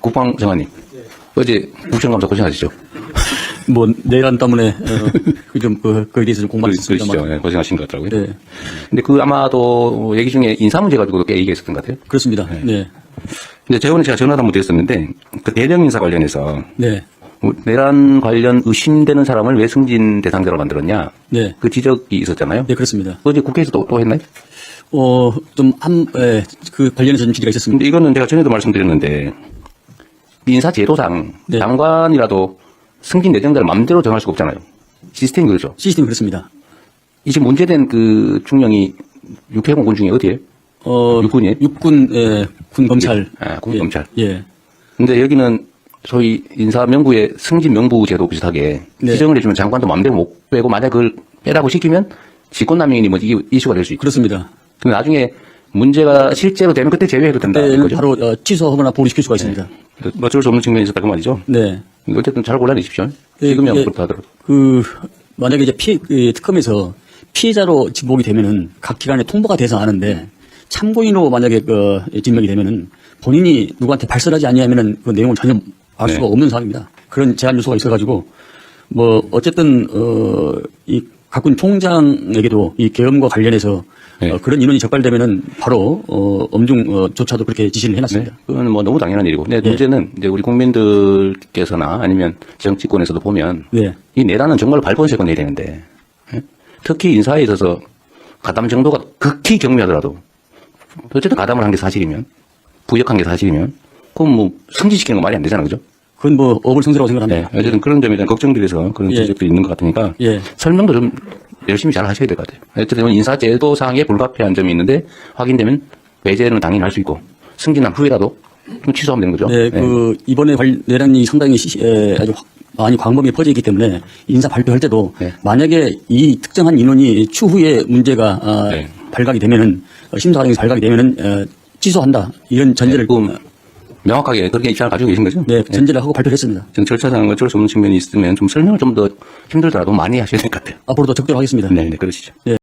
국방장관님 어제 국정감사 고생하시죠? 뭐 내란 때문에 어, 좀그 거기에 대해서 좀 공부를? 했습니다만. 예, 고생하신 것 같더라고요. 네, 근데 그 아마도 얘기 중에 인사 문제 가지고도 꽤 얘기했었던 것 같아요. 그렇습니다. 네, 근데 재원에 제가 전화도 한번 드렸었는데 그 대령 인사 관련해서 네, 내란 관련 의심되는 사람을 왜 승진 대상자로 만들었냐 네, 그 지적이 있었잖아요. 네 그렇습니다. 어제 국회에서 또, 또 했나요? 어, 좀한그 관련해서 좀 질의가 있었습니다. 근데 이거는 제가 전에도 말씀드렸는데 인사 제도상 네. 장관이라도 승진 내정자를 마음대로 정할 수가 없잖아요. 시스템이 그렇죠. 시스템이 그렇습니다. 이 지금 문제된 그 중령이 육해공군 중에 어디에? 어, 육군이에요? 육군, 예, 군 검찰. 아, 군 예, 검찰. 예, 근데 여기는 소위 인사 명부의 승진 명부 제도 비슷하게 네. 지정을 해주면 장관도 마음대로 못 빼고 만약 그걸 빼라고 시키면 직권남용이니 뭐 이게 이슈가 될 수 있고. 그렇습니다. 근데 나중에 문제가 실제로 되면 그때 제외해도 된다. 그때는 거죠. 바로 어, 취소하거나 보류시킬 수가 있습니다. 뭐 어쩔 수 없는 측면이 있었다 그 말이죠. 네. 어쨌든 잘 골라내십시오. 예, 지금이야 예. 그렇다 하더라도. 그 만약에 이제 피그 특검에서 피해자로 지목이 되면은 각 기관에 통보가 돼서 아는데 참고인으로 만약에 그 진명이 되면은 본인이 누구한테 발설하지 아니하면은 그 내용을 전혀 알 수가 네. 없는 상황입니다. 그런 제한 요소가 있어가지고 뭐 어쨌든 어이 각군 총장에게도 이 계엄과 관련해서 네. 어, 그런 인원이 적발되면은 바로 어 엄중 어, 조차도 그렇게 지시를 네. 해놨습니다. 그건 뭐 너무 당연한 일이고. 근데 예. 문제는 이제 우리 국민들께서나 아니면 정치권에서도 보면 네. 이 내란은 정말 발본색을 내야 되는데 예? 특히 인사에 있어서 가담 정도가 극히 경미하더라도 어쨌든 가담을 한 게 사실이면 부역한 게 사실이면 그건 뭐 승진시키는 거 말이 안 되잖아 그죠? 그건 뭐 어불성설이라고 생각합니다. 네. 어쨌든 그런 점에 대한 걱정들에서 그런 예. 지적들이 있는 것 같으니까 예. 설명도 좀 열심히 잘 하셔야 될 것 같아요. 어쨌든 인사제도상에 불가피한 점이 있는데 확인되면 배제는 당연히 할 수 있고 승진한 후에라도 좀 취소하면 되는 거죠. 네, 그 이번에 관- 내란이 상당히 시- 에, 아주 확- 많이 광범위에 퍼져 있기 때문에 인사 발표할 때도 네. 만약에 이 특정한 인원이 추후에 문제가 아, 네. 발각이 되면은 어, 심사 과정에서 발각이 되면은 어, 취소한다 이런 전제를 네, 그럼 명확하게 그렇게 입장을 가지고 계신 거죠? 네 전제를 하고 발표를 했습니다. 지금 절차상 어쩔 수 없는 측면이 있으면 좀 설명을 좀 더 힘들더라도 많이 하셔야 될 것 같아요. 앞으로도 적극적으로 하겠습니다. 네, 네, 그러시죠. 네.